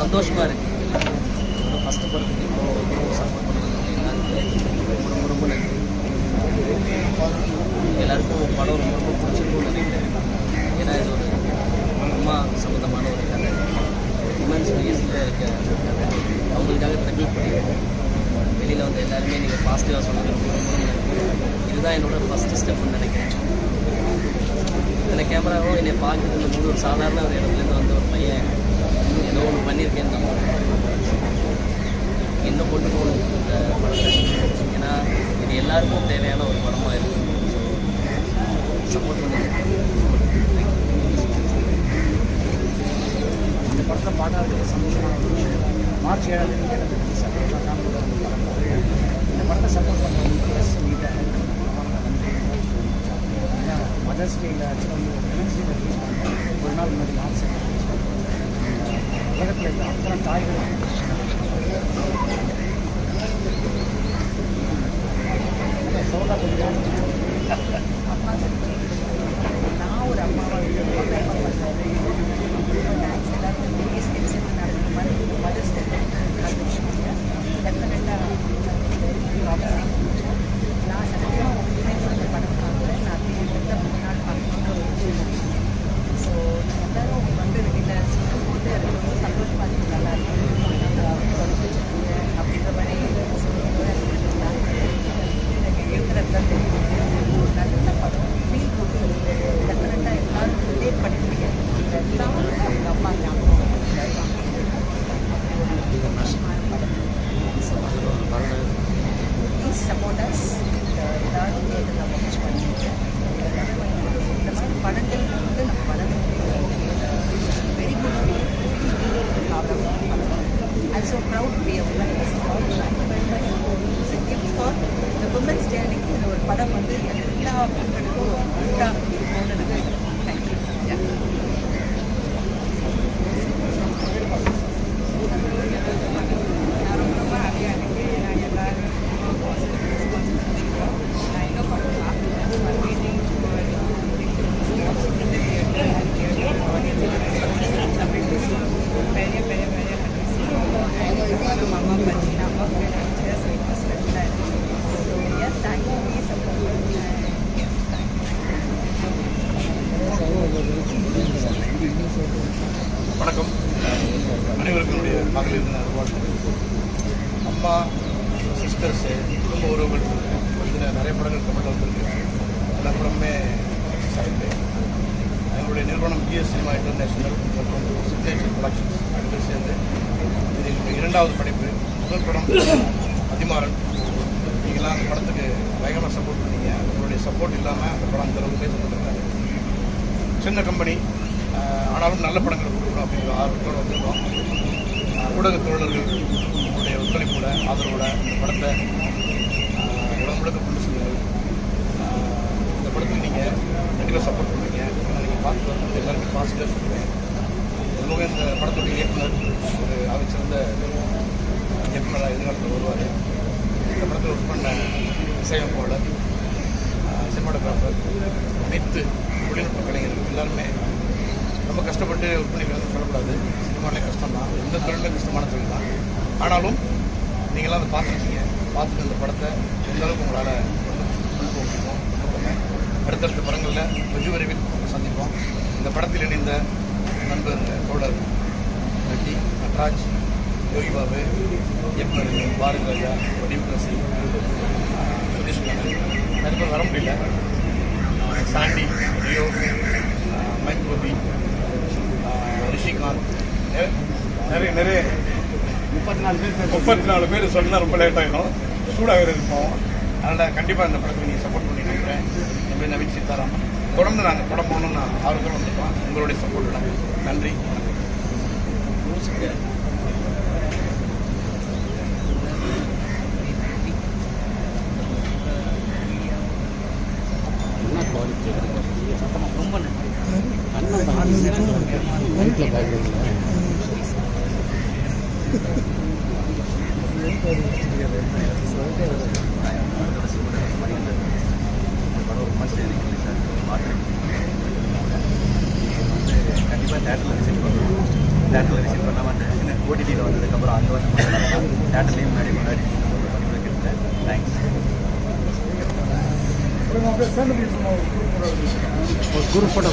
சந்தோஷமாக இருக்குது ஃபஸ்ட்டு படத்துக்கு இவ்வளோ சப்போர்ட் பண்ணுறது ரொம்ப ரொம்ப நன்றி எல்லாருக்கும் படம் ரொம்ப ரொம்ப பிடிச்சிருக்கும்னு நினைக்கிறேன். ஏன்னா இது ஒரு அம்மா சம்மந்தமான ஒரு கதை. உமன்ஸ் விஎஸில் இருக்க அவங்களுக்காக ட்ரிபிள் பண்ணியிருக்கோம் வெளியில் வந்து எல்லாருமே நீங்கள் பாசிட்டிவாக சொன்னது இதுதான் என்னோட ஃபஸ்ட்டு ஸ்டெப்னு நினைக்கிறேன். இத்தனை கேமராவும் என்னை பார்க்குறதுக்கு வந்து ஒரு சாதாரண ஒரு இடத்துலேருந்து வந்த ஒரு பையன். ஏதோ ஒன்று பண்ணியிருக்கேன்னு தான் இன்னும் கொண்டு போகணும். இந்த படத்தை. ஏன்னா இது எல்லாருக்கும் தேவையான ஒரு படமாக இருக்கும் சப்போர்ட் பண்ணுங்க. இந்த படத்தில் பாட்டாளருக்கு சந்தோஷமான ஒரு விஷயம். மார்ச் ஏழாம் தேதி எனக்கு சப்போர்ட்டாக காணப்படுற ஒரு படம் இந்த படத்தை சப்போர்ட் பண்ணுறது ப்ளஸ் மீடியா மதர்ஸ் டேயில் ஆக்சுவலாக வந்து ஒரு விமன்ஸ் ரிலீஸ் பண்ணோம் ஒரு நாள் முன்னாடி மார்ச் ஏழாம் உலகத்தில் இருக்க அத்தனை தாய்களும் மகளிர் தின நல்வாழ்த்துக்கள் அம்மா சிஸ்டர்ஸு குடும்ப உறவுகள் இதில் நிறைய படங்கள் தமிழில் வந்திருக்கு. எல்லா படமுமே சார்ந்து எங்களுடைய நிறுவனம் ஜிஎஸ் சினிமா இன்டர்நேஷனல் மற்றும் சிக்னேச்சர் ப்ரொடக்ஷன்ஸ் ரெண்டு சேர்ந்து இது எங்களுடைய இரண்டாவது படைப்பு. முதல் படம் அதிமாறன். நீங்களாம் அந்த படத்துக்கு பயங்கரமாக சப்போர்ட் பண்ணீங்க. உங்களுடைய சப்போர்ட் இல்லாமல் அந்த படம் அந்த அளவுக்கு பேசப்பட்டிருக்காரு சின்ன கம்பெனி ஆனாலும் நல்ல படங்கள் கொடுக்கணும் அப்படிங்கிற ஆர்வத்தோடு வந்திருக்கோம். ஊடக தோழர்கள் உங்களுடைய ஒத்துழைப்போட ஆதரவோட இந்த படத்தை உடம்பு முழுக்க கொண்டு செல்லுங்கள் இந்த படத்துக்கு நீங்கள் கண்டிப்பாக சப்போர்ட் பண்ணுவீங்க ஏன்னா நீங்கள் பார்த்து வந்து எல்லாருமே பாசிட்டிவாக சொல்லுவேன் அதுவும் இந்த படத்துடைய இயக்குனர் ஒரு ஆகச்சிறந்த இயக்குனராக எதிர்காலத்தில் வருவார் இந்த படத்தில் ஒர்க் பண்ண இசையமைப்பாளர் சினிமாட்டோகிராஃபர் அனைத்து தொழில்நுட்ப கலைஞர்கள் எல்லாருமே ரொம்ப கஷ்டப்பட்டு ஒர்க் சொல்லக்கூடாது. சினிமாலே கஷ்டம் தான் எந்த தொழிலும் கஷ்டமான தொழில் தான் ஆனாலும் நீங்களாம் அதை பார்த்துருக்கீங்க. பார்த்துட்டு அந்த படத்தை எந்த அளவுக்கு உங்களால் கொண்டு போக முடியுமோ அடுத்தடுத்த படங்களில் வெகு விரைவில் சந்திப்போம். இந்த படத்தில் இணைந்த நண்பர் தோழர் ரெட்டி நட்ராஜ் யோகி பாபு இயக்குனர் பாரதி ராஜா வடிவுரசி சுதீஷ் கண்ணன் நிறைய பேர் வர முடியல. முப்பத்தி நாலு பேர் சொன்னால் நாலு பேர் ரொம்ப லேட் ஆகிடும் சூடாக இருப்போம் அதனால் கண்டிப்பாக இந்த படத்துக்கு நீங்கள் சப்போர்ட் பண்ணிட்டு இருக்கிறேன் எப்படி நவீன் சீதாராமன் தொடர்ந்து நாங்கள் படம் போகணும்னு ஆர்வத்தோடு வந்திருக்கோம். உங்களுடைய சப்போர்ட்டோட நன்றி. ரொம்ப நன்றி. கண்டிப்பாக தேட்டரில் விசிட் பண்ணுவோம் தேட்டரில் விசிட் பண்ணாமல் ஓடிடியில் வந்ததுக்கப்புறம் அங்கே வந்து தேட்டர்லேயும் முன்னாடி முன்னாடி தேங்க்ஸ் ஒரு குரூப் ஃபோட்டோ